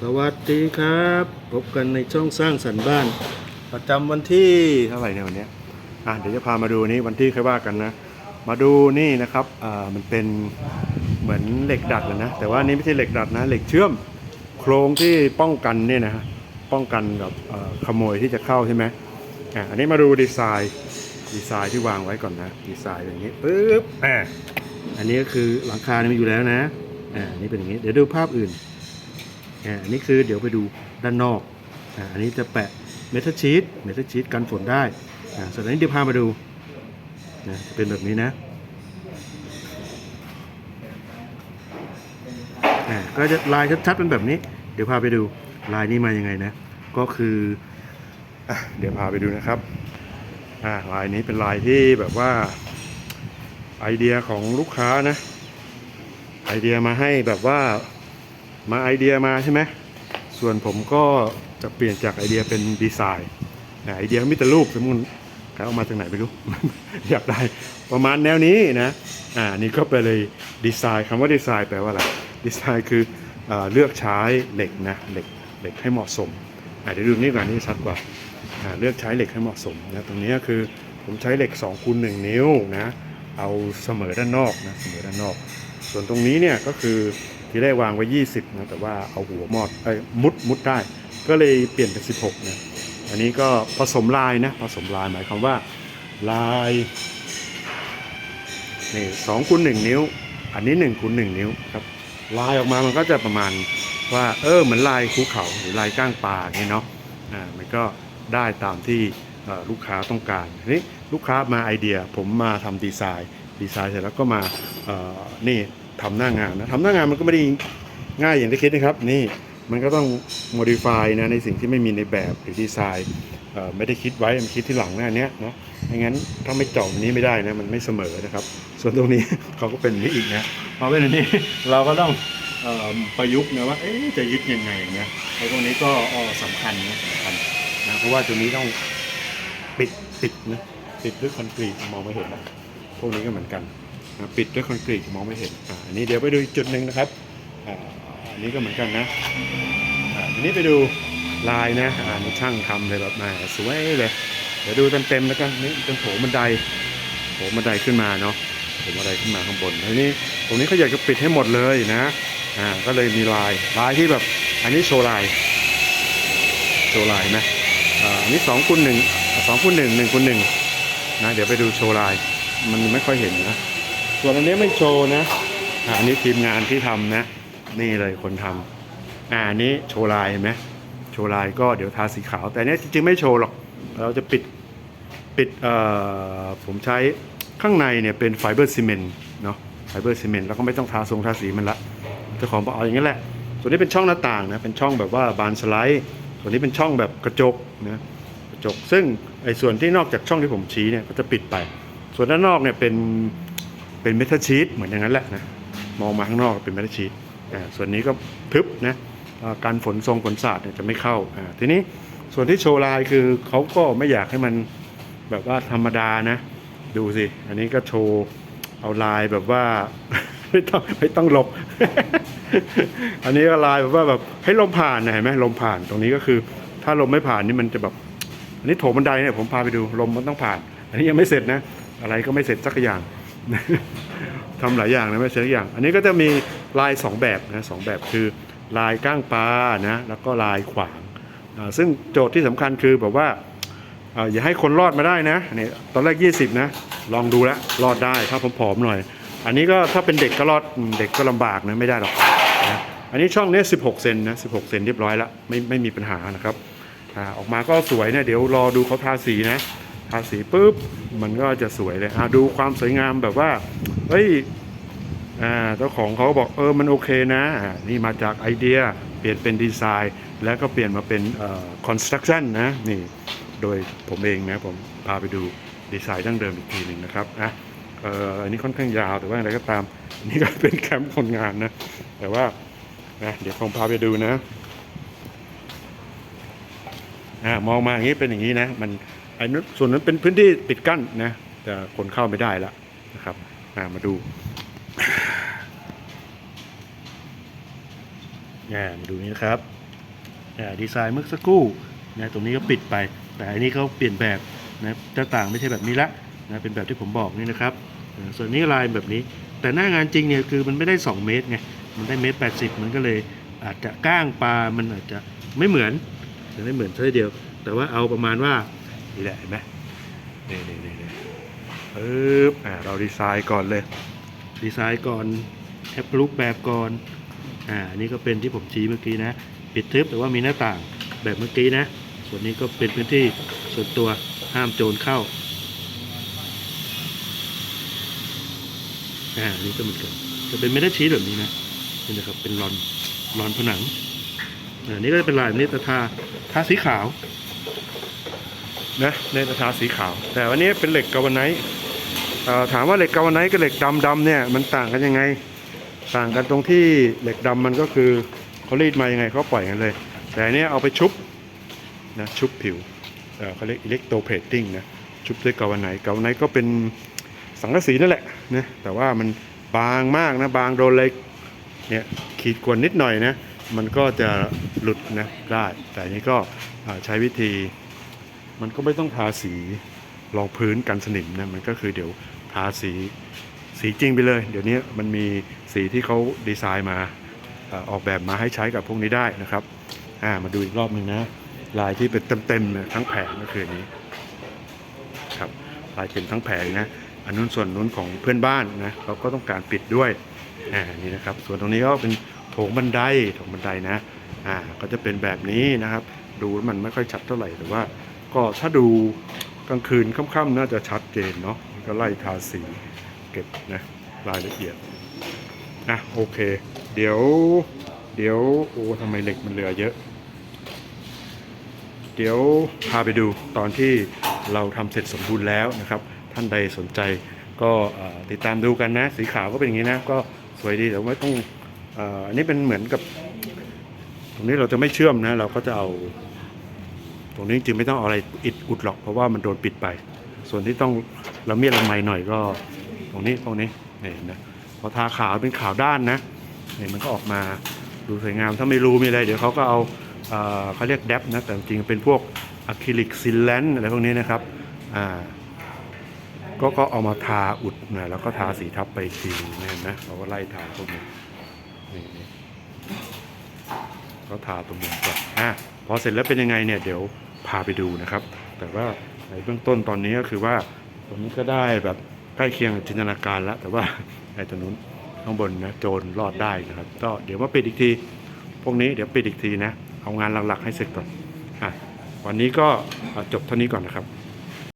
สวัสดีครับ พบกันในช่องสร้างสรรค์บ้าน ประจำวันที่เท่าไหร่เนี่ยวันเนี้ยอะเดี๋ยวจะพามาดูนี้วันที่ค่อยว่ากันนะ มาดูนี่นะครับอ่ามันเป็นเหมือนเหล็กดัดเลยนะแต่ว่านี่ไม่ใช่เหล็กดัดนะ เหล็กเชื่อมโครงที่ป้องกันเนี่ยนะฮะป้องกันกับเอ่อขโมยที่จะเข้าใช่ไหมอะอันนี้มาดูดีไซน์ดีไซน์ที่วางไว้ก่อนนะดีไซน์อย่างนี้ปึ๊บอะอันนี้ก็คือหลังคาเนี่ยมีอยู่แล้วนะอ่าอันนี้เป็นอย่างนี้เดี๋ยวดูภาพอื่น อันนี้คือเดี๋ยวไปดูด้านนอกอันนี้จะแปะเมทัลชีตเมทัลชีตกันฝนได้ส่วนอันนี้เดี๋ยวพามาดูนะจะเป็นแบบนี้นะอ่าก็จะลายชัดๆเป็นแบบนี้ เดี๋ยวพาไปดูลายนี้มายังไงนะ ก็คืออเดี๋ยวพาไปดูนะครับอ่าลายนี้เป็นลายที่แบบว่าไอเดียของลูกค้านะ ไอเดียมาให้แบบว่า มาไอเดียมาใช่ไหมส่วนผมก็จะเปลี่ยนจากไอเดียเป็นดีไซน์ไอเดียมีแต่รูปสมมติเขาเอามาจากไหนไม่รู้ อยากได้ประมาณแนวนี้นะอ่านี่ก็ไปเลยดีไซน์คำว่าดีไซน์แปลว่าอะไรดีไซน์คือเอเลือกใช้เหล็กนะเหล็กเหล็กให้เหมาะสมอ่าเดี๋ยวดูนี่ก่อนนี่ชัดกว่าเลือกใช้เหล็กให้เหมาะสมนะตรงนี้คือผมใช้เหล็ก2คูณ1นิ้วนะเอาเสมอด้านนอกนะเสมอด้านนอก ส่วนตรงนี้เนี่ยก็คือ ที่ได้วางไว้ 20นะแต่ว่าเอาหัวมอดเอ้ยมุดมุดได้ ก็เลยเปลี่ยนเป็น 16นะอันนี้ก็ผสมลายนะผสมลายหมายความว่าลายนี่สองคูณหนึ่งนิ้ว อันนี้1คูณหนึ่งนิ้วครับลายออกมามันก็จะประมาณว่าเออเหมือนลายภูเขาหรือลายก้างปลาเงี้ยเนาะอ่ามันก็ได้ตามที่ลูกค้าต้องการทีนี้ลูกค้ามาไอเดีย ผมมาทำดีไซน์ ดีไซน์เสร็จแล้วก็มานี่ ทำหน้างานนะทำหน้างานมันก็ไม่ได้ง่ายอย่างที่คิดนะครับ นี่มันก็ต้อง modify นะในสิ่งที่ไม่มีในแบบหรือดีไซน์ไม่ได้คิดไว้มันคิดที่หลังหน้าเนี้ยเนาะไม่งั้นถ้าไม่เจาะอันนี้ไม่ได้นะมันไม่เสมอนะครับ ส่วนตรงนี้เขาก็เป็นนี้อีกนะพอเป็นอันนี้เราก็ต้องประยุกต์นะว่าจะยึดยังไงนะไอ้ตรงนี้ก็เอ่อสำคัญนะสำคัญนะเพราะว่าตรงนี้ต้องปิดปิดนะปิดด้วยคอนกรีตมองไม่เห็นนะพวกนี้ก็เหมือนกัน นะปิดด้วยคอนกรีตมองไม่เห็นอ่าอันนี้เดี๋ยวไปดูอีกจุดหนึ่งนะครับอ่าอันนี้ก็เหมือนกันนะอ่าอันนี้ไปดูลายนะอ่านี่ช่างทำเลยแบบมาสวยเลยเดี๋ยวดูเต็มๆแล้วกันนี่เป็นโถบันไดโถบันไดขึ้นมาเนาะโถบันไดขึ้นมาข้างบนทีนี้ตรงนี้เขาอยากจะปิดให้หมดเลยนะอ่าก็เลยมีลายลายที่แบบอันนี้โชว์ลายโชว์ลายไหมอ่าอันนี้สองคูณหนึ่งสองคูณหนึ่งหนึ่งคูณหนึ่งนะเดี๋ยวไปดูโชว์ลายมันไม่ค่อยเห็นนะ ส่วนอันนี้ไม่โชว์นะอันนี้ทีมงานที่ทำนะ นี่เลยคนทำอ่าอันนี้โชว์ลายเห็นไหมโชว์ลายก็เดี๋ยวทาสีขาว แต่อันนี้จริงๆไม่โชว์หรอก เราจะปิดปิดเอ่อผมใช้ข้างในเนี่ยเป็นไฟเบอร์ซีเมนต์เนาะไฟเบอร์ซีเมนต์แล้วก็ไม่ต้องทาทรงทาสีมันละเจ้าของบอกเอาอย่างนี้แหละ ส่วนนี้เป็นช่องหน้าต่างนะเป็นช่องแบบว่าบานสไลด์ส่วนนี้เป็นช่องแบบกระจกนะกระจกซึ่งไอ้ส่วนที่นอกจากช่องที่ผมชี้เนี่ยก็จะปิดไป ส่วนด้านนอกเนี่ยเป็น เป็นเมทัลชีตเหมือนอย่างนั้นแหละนะมองมาข้างนอกเป็นเมทัลชีตส่วนนี้ก็ทึบนะการฝนทรงฝนสาดเนี่ยจะไม่เข้าอ่าทีนี้ส่วนที่โชว์ลายคือเขาก็ไม่อยากให้มันแบบว่าธรรมดานะ ดูสิ อันนี้ก็โชว์เอาลายแบบว่า ไม่ต้องไม่ต้องหลบ อันนี้ก็ลายแบบว่าแบบให้ลมผ่านนะเห็นไหมลมผ่านตรงนี้ก็คือ ถ้าลมไม่ผ่านนี่มันจะแบบ อันนี้โถบันไดเนี่ยผมพาไปดูลมมันต้องผ่าน อันนี้ยังไม่เสร็จนะ อะไรก็ไม่เสร็จสักอย่าง ทำหลายอย่างนะไม่เสร็จสักอย่าง อันนี้ก็จะมีลายสองแบบนะสองแบบคือลายก้างปลานะแล้วก็ลายขวาง ซึ่งโจทย์ที่สำคัญคือแบบว่าอย่าให้คนรอดมาได้นะนี่ตอนแรก 20 นะ ลองดูแล้วรอดได้ถ้าผมผอมๆหน่อย อันนี้ก็ถ้าเป็นเด็กก็รอดเด็กก็ลำบากนะไม่ได้หรอกนะอันนี้ช่องนี้ 16 เซนนะ 16 เซนเรียบร้อยแล้วไม่ไม่มีปัญหานะครับออกมาก็สวยนี่ยเดี๋ยวรอดูเขาทาสีนะ ทาสีปุ๊บมันก็จะสวยเลยอ่าดูความสวยงามแบบว่าเฮ้ยอ่าเจ้าของเขาบอกเออมันโอเคนะ นี่มาจากไอเดียเปลี่ยนเป็นดีไซน์ แล้วก็เปลี่ยนมาเป็นเอ่อคอนสตรักชั่นนะนี่โดยผมเองนะผมพาไปดูดีไซน์ดั้งเดิมอีกทีหนึ่งนะครับอะเอ่ออันนี้ค่อนข้างยาวแต่ว่าอะไรก็ตามอันนี่ก็เป็นแคมป์คนงานนะ แต่ว่านะเดี๋ยวผมพาไปดูนะอ่ามองมาอย่างนี้เป็นอย่างนี้นะ มัน ไอ้นั้นส่วนนั้นเป็นพื้นที่ปิดกั้นนะแต่คนเข้าไม่ได้แล้วนะครับอ่ามาดูอ่มาดูนี้นะครับอ่าดีไซน์เมื่อสักครู่นะตรงนี้ก็ปิดไป แต่อันนี้เขาเปลี่ยนแบบนะหน้าต่างไม่ใช่แบบนี้ละนะเป็นแบบที่ผมบอกนี่นะครับ ส่วนนี้ลายแบบนี้ แต่หน้างานจริงเนี่ยคือมันไม่ได้ 2 เมตรไงมันได้เมตรแปดสิบมันก็เลยอาจจะก้างปลามันอาจจะไม่เหมือนจะไม่เหมือนเท่าเดียว แต่ว่าเอาประมาณว่า นี่แหละเห็นไหมนี่นี่นี่นี่ปึ๊บอ่าเราดีไซน์ก่อนเลย ดีไซน์ก่อนแอปรูปแบบก่อนอ่าอันนี้ก็เป็นที่ผมชี้เมื่อกี้นะ ปิดทึบแต่ว่ามีหน้าต่างแบบเมื่อกี้นะ ส่วนนี้ก็เป็นพื้นที่ส่วนตัวห้ามโจรเข้าอ่าอันนี่ก็เหมือนกันจะเป็นไม่ได้ชี้แบบนี้นะนี่นะครับเป็นรอนรอนผนังอ่าอันนี้ก็จะเป็นลายนี้ต่ทาทาสีขาว นะในตะทาสีขาว แต่วันนี้เป็นเหล็กกาวไนท์ถามว่าเหล็กกาวไนท์กับเหล็กดำดำๆเนี่ยมันต่างกันยังไง ต่างกันตรงที่เหล็กดำมันก็คือเขารีดมายังไงเขาปล่อยกันเลย แต่อันเนี้ยเอาไปชุบนะชุบผิวเขาเรียกอิเล็กโทรเพรตติ้งนะชุบด้วยกาวไนท์กาวไนท์ก็เป็นสังกะสีนั่นแหละนะแต่ว่ามันบางมากนะบางโดนเหล็กเนี่ยขีดกวนนิดหน่อยนะมันก็จะหลุดนะได้ แต่อันนี้ก็ใช้วิธี มันก็ไม่ต้องทาสีรองพื้นกันสนิมนะมันก็คือเดี๋ยวทาสีสีจริงไปเลย เดี๋ยวนี้มันมีสีที่เขาดีไซน์มาออกแบบมาให้ใช้กับพวกนี้ได้นะครับามาดูอีกรอบหนึ่งนะลายที่เป็นเต็มๆทั้งแผงก็คือนี้ครับลายเป็นทั้งแผงนะอันนู้นส่วนนู้นของเพื่อนบ้านนะเขาก็ต้องการปิดด้วยอ่านี่นะครับ ส่วนตรงนี้ก็เป็นโถงบันไดโถงบันไดนะอ่าก็จะเป็นแบบนี้นะครับ ดูมันไม่ค่อยชัดเท่าไหร่แต่ว่า ก็ถ้าดูกลางคืนค่ำๆน่าจะชัดเจนเนาะก็ไล่ทาสีเก็บนะรายละเอียดนะโอเค เดี๋ยว เดี๋ยวโอ้ทำไมเหล็กมันเหลือเยอะ เดี๋ยวพาไปดูตอนที่เราทำเสร็จสมบูรณ์แล้วนะครับ ท่านใดสนใจก็ติดตามดูกันนะ สีขาวก็เป็นอย่างนี้นะ ก็สวยดีแต่ไม่ต้องออันนี้เป็นเหมือนกับ ตรงนี้เราจะไม่เชื่อมนะ เราก็จะเอา ตรงนี้จริงไม่ต้องเอาอะไรอิดอุดหรอกเพราะว่ามันโดนปิดไป ส่วนที่ต้องละเมียดละไมหน่อยก็ ตรงนี้ตรงนี้เนี่ยเห็นะพอทาขาวเป็นขาวด้านนะเนี่ยมันก็ออกมาดูสวยงามถ้าไม่รู้มีอะไร เดี๋ยวเขาก็เอาเขาเรียกแดปนะแต่จริงเป็นพวกอะคริลิกซิลแลนอะไรพวกนี้นะครับอ่าก็ก็เอามาทาอุดนะแล้วก็ทาสีทับไปทีนะเห็นไหมเราก็ไล่ทาพวกนี้นี่นี่ก็ทาตรงนี้ก่อนอะพอเสร็จแล้วเป็นยังไงเนี่ยเดี๋ยว พาไปดูนะครับ แต่ว่าในเบื้องต้นตอนนี้ก็คือว่าตรงนี้ก็ได้แบบใกล้เคียงจินตนาการแล้ว แต่ว่าไอ้ตรงนู้นข้างบนนะโจรรอดได้นะครับก็เดี๋ยวมาปิดอีกที พวกนี้เดี๋ยวปิดอีกทีนะ เอางานหลักๆให้เสร็จก่อนอะวันนี้ก็จบเท่านี้ก่อนนะครับ